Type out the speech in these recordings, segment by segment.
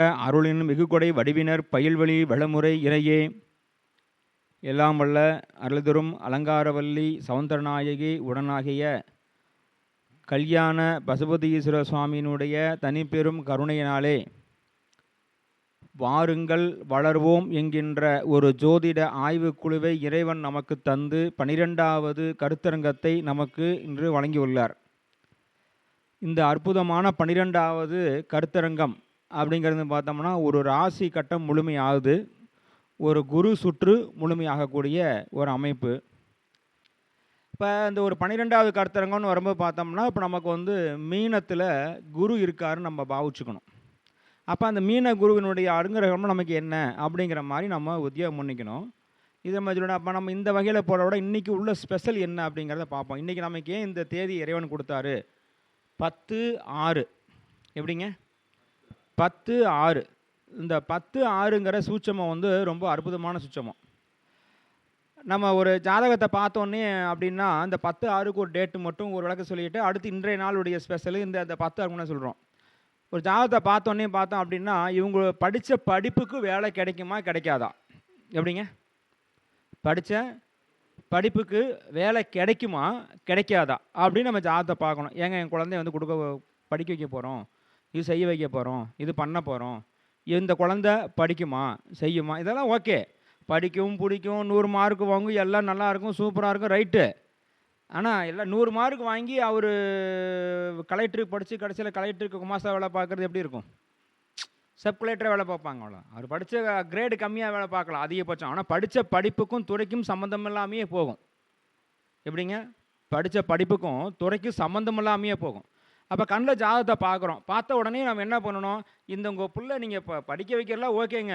அருளின் மிகுகொடை வடிவினர் பயில்வழி வளமுறை இறையே. எல்லாம் வல்ல அருள்தரும் அலங்காரவல்லி சவுந்தரநாயகி உடனாகிய கல்யாண பசுபதீஸ்வர சுவாமியினுடைய தனிப்பெரும் கருணையினாலே வாருங்கள் வளர்வோம் என்கின்ற ஒரு ஜோதிட ஆய்வு குழுவை இறைவன் நமக்கு தந்து பனிரெண்டாவது கருத்தரங்கத்தை நமக்கு இன்று வழங்கியுள்ளார். இந்த அற்புதமான பனிரெண்டாவது கருத்தரங்கம் அப்படிங்கிறது பார்த்தோம்னா ஒரு ராசி கட்டம் முழுமையாகுது. ஒரு குரு சுற்று முழுமையாகக்கூடிய ஒரு அமைப்பு. இப்போ இந்த ஒரு பன்னிரெண்டாவது கருத்தரங்கம்னு வரும்போது பார்த்தோம்னா இப்போ நமக்கு வந்து மீனத்தில் குரு இருக்காருன்னு நம்ம பாவிச்சுக்கணும். அப்போ அந்த மீன குருவினுடைய அருங்கரகம் நமக்கு என்ன? அப்படிங்கிற மாதிரி நம்ம உத்தியோகம் பண்ணிக்கணும். இதை மாதிரி சொல்லணும் அப்போ நம்ம இந்த வகையில் போகிற விட இன்றைக்கி உள்ள ஸ்பெஷல் என்ன அப்படிங்கிறத பார்ப்போம். இன்றைக்கி நமக்கு ஏன் இந்த தேதி இறைவன் கொடுத்தாரு. பத்து ஆறு. எப்படிங்க? பத்து ஆறு. இந்த பத்து ஆறுங்கிற சூட்சமம் வந்து ரொம்ப அற்புதமான சூட்சமம். நம்ம ஒரு ஜாதகத்தை பார்த்தோன்னே அப்படின்னா அந்த பத்து ஆறுக்கு ஒரு டேட்டு மட்டும் ஒரு விளக்க சொல்லிட்டு அடுத்து இன்றைய நாளுடைய ஸ்பெஷல் இந்த அந்த பத்து ஆறுன்னு சொல்கிறோம் ஒரு ஜாதகத்தை பார்த்தோன்னே பார்த்தோம் அப்படின்னா இவங்க படித்த படிப்புக்கு வேலை கிடைக்குமா கிடைக்காதா? எப்படிங்க? படித்த படிப்புக்கு வேலை கிடைக்குமா கிடைக்காதா? அப்படின்னு நம்ம ஜாதகத்தை பார்க்கணும். ஏங்க என் குழந்தைய வந்து கொடுக்க படிக்க வைக்க போகிறோம் இது செய்ய வைக்க போகிறோம் இது பண்ண போகிறோம் இந்த குழந்தை படிக்குமா செய்யுமா? இதெல்லாம் ஓகே. படிக்கும் பிடிக்கும் நூறு மார்க் வாங்கும் எல்லாம் நல்லா இருக்கும் சூப்பராக இருக்கும் ரைட்டு ஆனால் எல்லாம் நூறு மார்க் வாங்கி அவர் கலெக்டருக்கு படித்து கடைசியில் கலெக்டருக்கு குமாஸ்தா வேலை பார்க்குறது எப்படி இருக்கும்? சப் கலெக்டரை வேலை பார்ப்பாங்க அவ்வளோ அவர் படித்த கிரேடு கம்மியாக வேலை பார்க்கலாம் அதிகபட்சம். ஆனால் படித்த படிப்புக்கும் துறைக்கும் சம்மந்தம் இல்லாமையே போகும். எப்படிங்க? படித்த படிப்புக்கும் துறைக்கும் சம்மந்தம் இல்லாமையே போகும். அப்போ கண்ணில் ஜாதகத்தை பார்க்குறோம் பார்த்த உடனே நம்ம என்ன பண்ணணும்? இந்த உங்கள் பிள்ளை நீங்கள் இப்போ படிக்க வைக்கிறலாம் ஓகேங்க.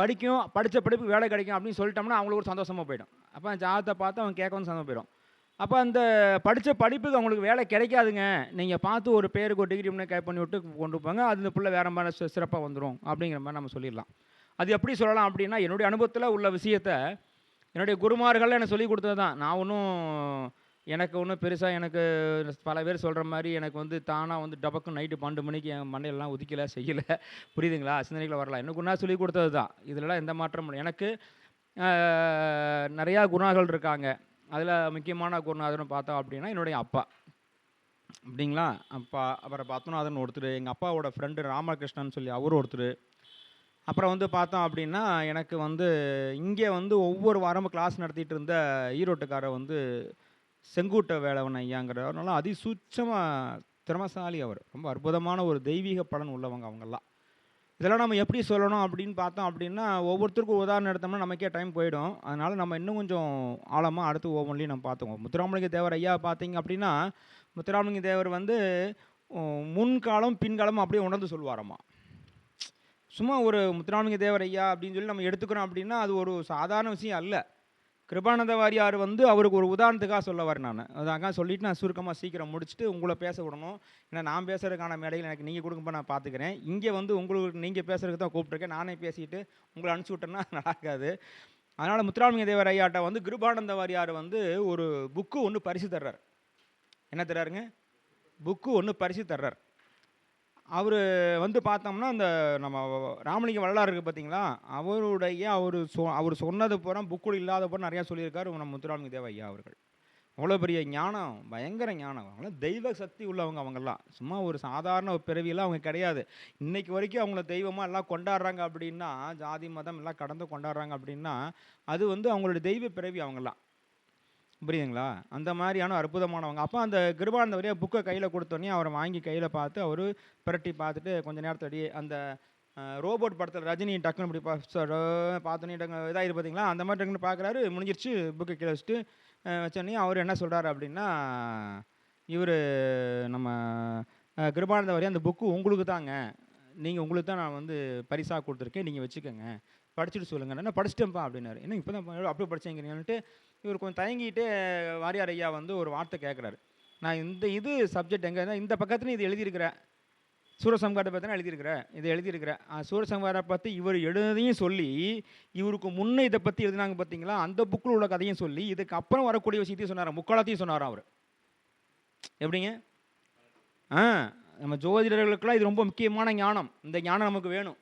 படிக்கும் படித்த படிப்பு வேலை கிடைக்கும் அப்படின்னு சொல்லிட்டோம்னா அவங்களுக்கு ஒரு சந்தோஷமாக போயிடும். அப்போ ஜாதகத்தை பார்த்து அவங்க கேட்கவும் சந்தோஷம் போயிடும். அப்போ அந்த படித்த படிப்புக்கு அவங்களுக்கு வேலை கிடைக்காதுங்க. நீங்கள் பார்த்து ஒரு பேருக்கு ஒரு டிகிரி முன்னே கை பண்ணி விட்டு கொண்டு போங்க. அது இந்த பிள்ளை வேறு மாதிரி சிறப்பாக வந்துடும் அப்படிங்கிற மாதிரி நம்ம சொல்லிடலாம். அது எப்படி சொல்லலாம் அப்படின்னா என்னுடைய அனுபவத்தில் உள்ள விஷயத்தை என்னுடைய குருமார்கள் எனக்கு சொல்லி கொடுத்தது தான் நான் ஒன்றும் எனக்கு ஒன்றும் பெருசாக எனக்கு பல பேர் சொல்கிற மாதிரி எனக்கு வந்து தானாக வந்து டபக்கு நைட்டு பன்னெண்டு மணிக்கு என் மண்டையெல்லாம் உதிக்கலை செய்யலை. புரியுதுங்களா? சிந்தனைகளை வரலாம். எனக்கு ஒன்றா சொல்லி கொடுத்தது தான் இதிலலாம் எந்த மாற்றமும் எனக்கு நிறையா குணாகள் இருக்காங்க. அதில் முக்கியமான குருநாதர்னு பார்த்தோம் அப்படின்னா என்னுடைய அப்பா. அப்படிங்களா? அப்பா அப்புறம் பத்மநாதன் ஒருத்தர் எங்கள் அப்பாவோட ஃப்ரெண்டு ராமகிருஷ்ணன் சொல்லி அவர் ஒருத்தர். அப்புறம் வந்து பார்த்தோம் அப்படின்னா எனக்கு வந்து இங்கே வந்து ஒவ்வொரு வாரமும் கிளாஸ் நடத்திட்டு இருந்த ஈரோட்டுக்காரர் வந்து செங்கூட்ட வேலவன் ஐயாங்கிறவர் நல்லா அதிசூட்சமாக திறமசாலி அவர். ரொம்ப அற்புதமான ஒரு தெய்வீக பலன் உள்ளவங்க அவங்கெல்லாம். இதெல்லாம் நம்ம எப்படி சொல்லணும் அப்படின்னு பார்த்தோம் அப்படின்னா ஒவ்வொருத்தருக்கும் உதாரணம் எடுத்தோம்னா நமக்கே டைம் போயிடும். அதனால் நம்ம இன்னும் கொஞ்சம் ஆழமாக அடுத்து ஒவ்வொன்றையும் நம்ம பார்த்துக்குவோம். முத்துராமலிங்க தேவர் ஐயா பார்த்தீங்க அப்படின்னா முத்துராமலிங்க தேவர் வந்து முன்காலம் பின்காலம் அப்படியே உணர்ந்து சொல்லுவாராம்மா சும்மா ஒரு முத்துராமலிங்க தேவர் ஐயா அப்படின்னு சொல்லி நம்ம எடுத்துக்கிறோம் அப்படின்னா அது ஒரு சாதாரண விஷயம் அல்ல. கிருபானந்த வாரியார் வந்து அவருக்கு ஒரு உதாரணத்துக்காக சொல்ல வரேன் நான். அதாங்க சொல்லிவிட்டு நான் சுருக்கமாக சீக்கிரம் முடிச்சுட்டு உங்களை பேச விடணும். ஏன்னா நான் பேசுகிறதுக்கான மேடையில் எனக்கு நீங்கள் கொடுக்கும்போது நான் பார்த்துக்கிறேன். இங்கே வந்து உங்களுக்கு நீங்கள் பேசுகிறதுக்கு தான் கூப்பிட்ருக்கேன் நானே பேசிட்டு உங்களை அனுப்பிச்சி விட்டேன்னா நடக்காது அதனால் முத்துராமலிங்க தேவர் ஐயாட்ட வந்து கிருபானந்த வாரியார் வந்து ஒரு புக்கு ஒன்று பரிசு தர்றார். என்ன தர்றாருங்க? புக்கு ஒன்று பரிசு தர்றார். அவர் வந்து பார்த்தோம்னா அந்த நம்ம ராமலிங்க வரலாறு இருக்குது பார்த்தீங்களா அவருடைய அவர் சொ அவர் சொன்னது பூரா புக்குள் இல்லாத பூரா நிறையா சொல்லியிருக்காரு நம்ம முத்துராமலிங்க தேவ ஐயா அவர்கள். அவ்வளோ பெரிய ஞானம் பயங்கர ஞானம். அவங்களாம் தெய்வ சக்தி உள்ளவங்க அவங்கெல்லாம். சும்மா ஒரு சாதாரண ஒரு பிறவியெல்லாம் அவங்க கிடையாது. இன்றைக்கி வரைக்கும் அவங்கள தெய்வமாக எல்லாம் கொண்டாடுறாங்க அப்படின்னா ஜாதி மதம் எல்லாம் கடந்து கொண்டாடுறாங்க அப்படின்னா அது வந்து அவங்களுடைய தெய்வ பிறவி அவங்கெல்லாம். புரியுதுங்களா? அந்த மாதிரியான அற்புதமானவங்க. அப்போ அந்த கிருபானந்த வழியாக புக்கை கையில் கொடுத்தோன்னே அவரை வாங்கி கையில் பார்த்து அவர் புரட்டி பார்த்துட்டு கொஞ்ச நேரத்தடியே அந்த ரோபோட் படத்தில் ரஜினி டக்குன்னு இப்படி பார்த்தோன்னே டக்கு இதாகிரு பார்த்தீங்களா அந்த மாதிரி டக்குன்னு பார்க்குறாரு. முடிஞ்சிருச்சு. புக்கை கீழே வச்சுட்டு வச்சோடனே வச்சோன்னே அவர் என்ன சொல்கிறாரு அப்படின்னா இவர் நம்ம அஹ், கிருபானந்த வரையும் அந்த புக்கு உங்களுக்கு தாங்க நீங்கள் உங்களுக்கு தான் நான் வந்து பரிசாக கொடுத்துருக்கேன். நீங்கள் வச்சுக்கோங்க. படிச்சுட்டு சொல்லுங்க. என்ன படிச்சிட்டேன்ப்பா அப்படின்னாரு. என்ன இப்போ தான் அப்படியே படிச்சேங்கிறீங்கன்ட்டு இவர் கொஞ்சம் தயங்கிட்டு வாரியார் ஐயா வந்து ஒரு வார்த்தை கேட்குறாரு நான் இந்த இது சப்ஜெக்ட் எங்கே இந்த பக்கத்துல இது எழுதியிருக்கிறேன் சூரசம்காரத்தை பற்றி தான் எழுதியிருக்கிறேன் இதை எழுதியிருக்கிறேன் சூரசம்காரை பற்றி இவர் எழுதுனதையும் சொல்லி இவருக்கு முன்னே இதை பற்றி எழுதினாங்க பார்த்தீங்களா அந்த புக்கில் உள்ள கதையும் சொல்லி இதுக்கு அப்புறம் வரக்கூடிய விஷயத்தையும் சொன்னாராம் முக்காலத்தையும் சொன்னாராம் அவர்? எப்படிங்க? ஆ நம்ம ஜோதிடர்களுக்கெல்லாம் இது ரொம்ப முக்கியமான ஞானம். இந்த ஞானம் நமக்கு வேணும்.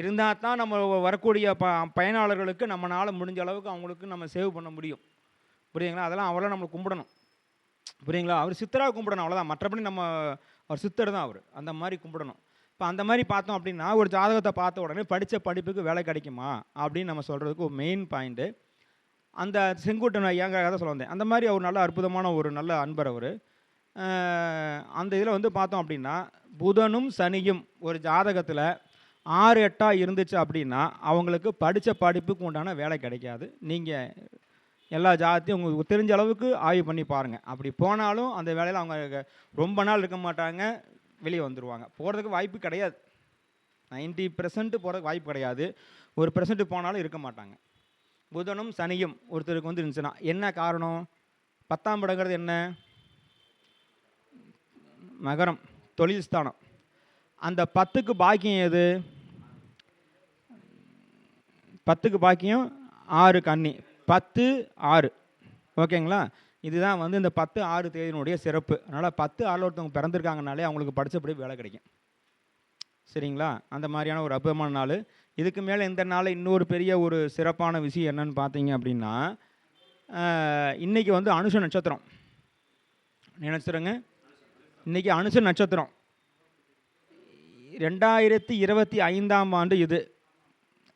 இருந்தால் தான் நம்ம வரக்கூடிய ப பயனாளர்களுக்கு நம்மளால் முடிஞ்ச அளவுக்கு அவங்களுக்கு நம்ம சேவ் பண்ண முடியும். புரியுங்களா அதெல்லாம் அவரெல்லாம் நம்ம கும்பிடணும். புரியுங்களா அவர் சித்தராக கும்பிடணும் அவ்வளோதான் மற்றபடி நம்ம அவர் சித்தர் தான் அவர். அந்த மாதிரி கும்பிடணும். இப்போ அந்த மாதிரி பார்த்தோம் அப்படின்னா ஒரு ஜாதகத்தை பார்த்த உடனே படித்த படிப்புக்கு வேலை கிடைக்குமா? அப்படின்னு நம்ம சொல்கிறதுக்கு ஒரு மெயின் பாயிண்ட்டு அந்த செங்குட்டன் ஐயாங்கிறத தான் சொல்ல வந்தேன். அந்த மாதிரி அவர் நல்ல அற்புதமான ஒரு நல்ல அன்பர் அவர். அந்த இதில் வந்து பார்த்தோம் அப்படின்னா புதனும் சனியும் ஒரு ஜாதகத்தில் ஆறு எட்டாக இருந்துச்சு அப்படின்னா அவங்களுக்கு படித்த படிப்புக்கு உண்டான வேலை கிடைக்காது. நீங்கள் எல்லா ஜாதியும் உங்களுக்கு தெரிஞ்ச அளவுக்கு ஆய்வு பண்ணி பாருங்கள் அப்படி போனாலும் அந்த வேலையில் அவங்க ரொம்ப நாள் இருக்க மாட்டாங்க வெளியே வந்துடுவாங்க போகிறதுக்கு வாய்ப்பு கிடையாது. நைன்ட்டி பெர்சன்ட் போகிறதுக்கு வாய்ப்பு கிடையாது. ஒரு பெர்சன்ட் போனாலும் இருக்க மாட்டாங்க. புதனும் சனியும் ஒருத்தருக்கு வந்து இருந்துச்சுன்னா என்ன காரணம்? பத்தாம் படங்கிறது என்ன? நகரம் தொழில் ஸ்தானம். அந்த பத்துக்கு பாக்கியம் எது? பத்துக்கு பாக்கியம் ஆறு கன்னி. பத்து ஆறு. ஓகேங்களா? இதுதான் வந்து இந்த பத்து ஆறு தேதியினுடைய சிறப்பு. அதனால் பத்து ஆறில் ஒருத்தவங்க பிறந்திருக்காங்கனாலே அவங்களுக்கு படித்தபடி வேலை கிடைக்கும். சரிங்களா? அந்த மாதிரியான ஒரு அற்புதமான நாள். இதுக்கு மேலே இந்த நாள் இன்னொரு பெரிய ஒரு சிறப்பான விஷயம் என்னன்னு பார்த்தீங்க அப்படின்னா இன்றைக்கி வந்து அனுஷ நட்சத்திரம். நினச்சிருங்க. இன்றைக்கி அனுஷ நட்சத்திரம். ரெண்டாயிரத்தி இருபத்தி ஐந்தாம் ஆண்டு இது.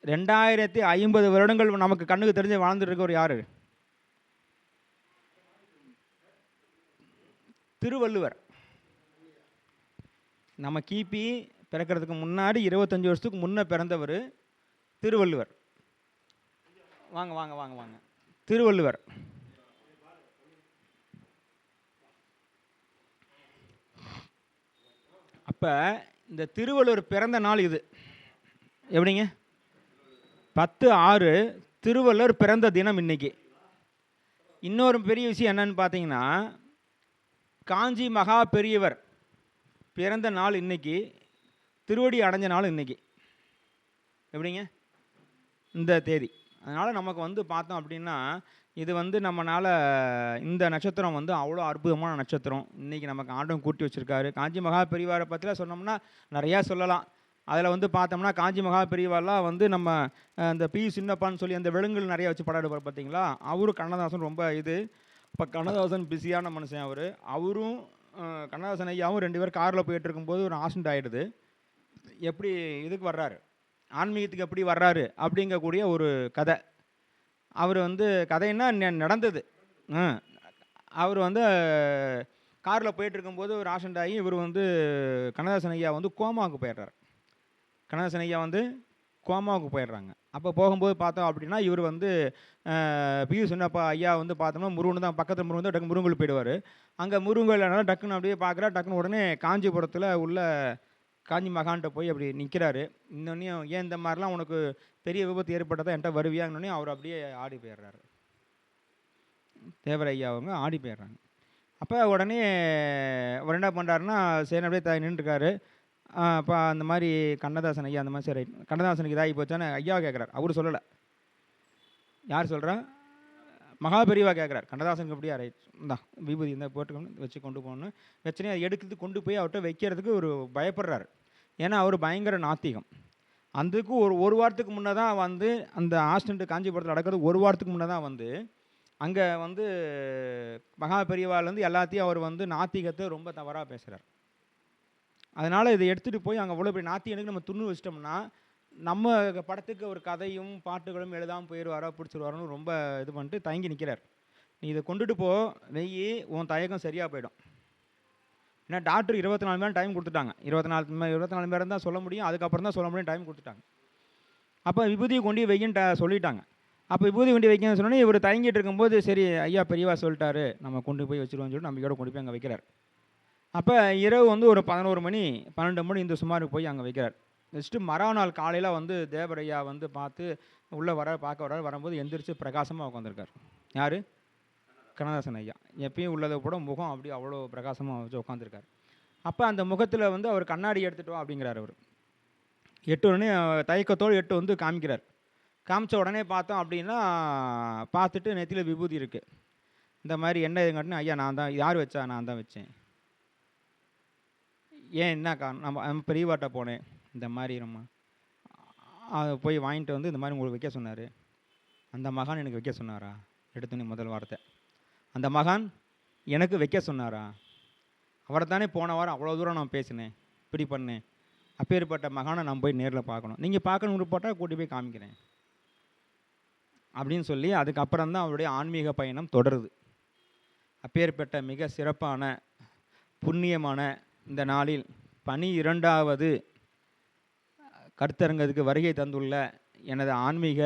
ரெண்டாயிரத்தி ஐம்பது வருடங்கள் நமக்கு கண்ணுக்கு தெரிஞ்சு வாழ்ந்துட்டு இருக்கவர் யாரு? திருவள்ளுவர். நம்ம கிபி பிறக்கிறதுக்கு முன்னாடி இருபத்தஞ்சி வருஷத்துக்கு முன்னே பிறந்தவர் திருவள்ளுவர். வாங்க வாங்க வாங்க வாங்க. திருவள்ளுவர். அப்போ இந்த திருவள்ளுவர் பிறந்த நாள் இது. எப்படிங்க? பத்து ஆறு திருவள்ளுவர் பிறந்த தினம் இன்னைக்கு. இன்னொரு பெரிய விஷயம் என்னன்னு பார்த்தீங்கன்னா காஞ்சி மகா பெரியவர் பிறந்த நாள் இன்னைக்கு திருவடி அடைஞ்ச நாள் இன்னைக்கு. எப்படிங்க? இந்த தேதி. அதனால் நமக்கு வந்து பார்த்தோம் அப்படின்னா இது வந்து நம்மளால் இந்த நட்சத்திரம் வந்து அவ்வளோ அற்புதமான நட்சத்திரம். இன்றைக்கி நமக்கு ஆண்டம் கூட்டி வச்சுருக்காரு. காஞ்சி மகா பெரியவாரை பற்றிலாம் சொன்னோம்னா நிறையா சொல்லலாம். அதில் வந்து பார்த்தோம்னா காஞ்சி மகா பெரியவாலாம் வந்து நம்ம இந்த பி. சின்னப்பான்னு சொல்லி அந்த விலங்குகள் நிறையா வச்சு படம் எடுப்பார் பார்த்தீங்களா? அவரும் கண்ணதாசன் ரொம்ப இது. இப்போ கண்ணதாசன் பிஸியான மனுஷன் அவர். அவரும் கண்ணதாசன் ஐயாவும் ரெண்டு பேரும் காரில் போயிட்டு இருக்கும்போது ஒரு ஆக்சிடென்ட் ஆகிடுது எப்படி இதுக்கு வர்றாரு? ஆன்மீகத்துக்கு எப்படி வர்றாரு அப்படிங்கக்கூடிய ஒரு கதை. அவர் வந்து கதைன்னா ந- நடந்தது. அவர் வந்து காரில் போயிட்டுருக்கும்போது ஒரு ஆக்சிடென்ட் ஆகி இவர் வந்து கனதாசன் ஐயா வந்து கோமாவுக்கு போயிடுறாரு. கனதாசன் ஐயா வந்து கோமாவுக்கு போயிடுறாங்க. அப்போ போகும்போது பார்த்தோம் அப்படின்னா இவர் வந்து பியூ சின்னப்பா ஐயா வந்து பார்த்தோம்னா முருகன் தான் பக்கத்தில் முருகன் தான் டக்கு முருங்கல் போயிடுவார். அங்கே முருங்கல்னால டக்குன்னு அப்படியே பார்க்குறா டக்குன்னு உடனே காஞ்சிபுரத்தில் உள்ள காஞ்சி மகான்கிட்ட போய் அப்படி நிற்கிறாரு இன்னொன்னையும் ஏன் இந்த மாதிரிலாம் உனக்கு பெரிய விபத்து ஏற்பட்டதா என்கிட்ட வருவியாங்கன்னே அவர் அப்படியே ஆடி போயிடுறாரு. தேவர் ஐயா அவங்க ஆடி போயிடுறாங்க. அப்போ உடனே அவர் என்ன பண்ணுறாருன்னா சேன அப்படியே த நின்றுருக்காரு அப்போ அந்த மாதிரி கண்ணதாசன் ஐயா அந்த மாதிரி சரி கண்ணதாசனுக்கு இதாகி போச்சான்னு ஐயா கேட்குறாரு. அவர் சொல்லலை. யார் சொல்கிறா மகாபெரிவா கேட்குறாரு. கண்ணதாசனுக்கு அப்படியே ரைட் தான் விபூதி இந்த போட்டுக்கணும் வச்சு கொண்டு போகணும். வச்சுனே அதை எடுத்து கொண்டு போய் அவர்கிட்ட வைக்கிறதுக்கு ஒரு பயப்படுறாரு. ஏன்னா அவர் பயங்கர நாத்திகம். அதுக்கு ஒரு ஒரு வாரத்துக்கு முன்னே தான் வந்து அந்த ஆஸ்டண்ட்டு காஞ்சிபுரத்தில் நடக்கிறது ஒரு வாரத்துக்கு முன்னே தான் வந்து அங்கே வந்து மகா பெரியவாலேருந்து எல்லாத்தையும் அவர் வந்து நாத்திகத்தை ரொம்ப தவறாக பேசுகிறார் அதனால் இதை எடுத்துகிட்டு போய் அங்கே அவ்வளோ பெரிய நாத்திகனுக்கு நம்ம துண்ணு வச்சிட்டோம்னா நம்ம படத்துக்கு ஒரு கதையும் பாட்டுகளும் எழுதாமல் போயிடுவாரோ பிடிச்சிருவாரோன்னு ரொம்ப இது பண்ணிட்டு தயங்கி நிற்கிறார் நீ இதை கொண்டுட்டு போ நெய் உன் தயக்கம் சரியாக போயிடும். ஏன்னா டாக்டர் இருபத்தி நாலு மணி நேரம் டைம் கொடுத்துட்டாங்க. இருபத்தி நாலு இருபத்தி நாலு மணி நேரம் தான் சொல்ல முடியும். அதுக்கப்புறம் தான் சொல்ல முடியும் டைம் கொடுத்துட்டாங்க. அப்போ விபூதியை கொண்டு போய் சொல்லிட்டாங்க. அப்போ விபூதி கொண்டு வைக்கணும்னு சொன்னோன்னே இவர் தயங்கிட்டு இருக்கும்போது சரி ஐயா பெரியவா சொல்லிட்டாரு. நம்ம கொண்டு போய் வச்சிருவோம்னு சொல்லிட்டு நம்பிக்கையோட கொண்டு போய் அங்கே வைக்கிறார். அப்போ இரவு வந்து ஒரு பதினோரு மணி பன்னெண்டு மணி இந்த சுமாருக்கு போய் அங்கே வைக்கிறார். வச்சுட்டு மறுநாள் காலையில் வந்து தேவரையா வந்து பார்த்து உள்ளே வர பார்க்க வர வரும்போது எந்திரிச்சு பிரகாசமாக உட்காந்துருக்கார் யார்? கண்ணதாசன் ஐயா. எப்பயும் உள்ளதை கூட முகம் அப்படி அவ்வளோ பிரகாசமாக வச்சு உட்காந்துருக்காரு அப்போ அந்த முகத்தில் வந்து அவர் கண்ணாடி எடுத்துகிட்டு வா அப்படிங்கிறார் அவர். எட்டு உடனே தயக்கத்தோடு எட்டு வந்து காமிக்கிறார். காமிச்ச உடனே பார்த்தோம் அப்படின்னா பார்த்துட்டு நெத்தியில் விபூதி இருக்குது இந்த மாதிரி என்ன இதுங்காட்டினா ஐயா நான் தான் யார் வச்சா நான் தான் வச்சேன்? ஏன் என்ன காரணம்? நம்ம நம்ம பெரியவாட்ட போனேன். இந்த மாதிரி நம்ம அதை போய் வாங்கிட்டு வந்து இந்த மாதிரி உங்களுக்கு வைக்க சொன்னார். அந்த மகான் எனக்கு வைக்க சொன்னாரா? எடுத்தோன்னே முதல் வார்த்தை. அந்த மகான் எனக்கு வைக்க சொன்னாரா? அவரை தானே போன வாரம் அவ்வளோ தூரம் நான் பேசினேன். இப்படி பண்ணேன். அப்பேற்பட்ட மகானை நான் போய் நேரில் பார்க்கணும். நீங்கள் பார்க்கணும் போட்டால் கூட்டி போய் காமிக்கிறேன். அப்படின்னு சொல்லி அதுக்கப்புறம் தான் அவருடைய ஆன்மீக பயணம் தொடருது. அப்பேற்பட்ட மிக சிறப்பான புண்ணியமான இந்த நாளில் பனி இரண்டாவது கருத்தரங்கத்துக்கு வருகை தந்துள்ள எனது ஆன்மீக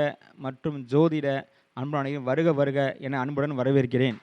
மற்றும் ஜோதிட அன்பானையும் வருக வருக என அன்புடன் வரவேற்கிறேன்.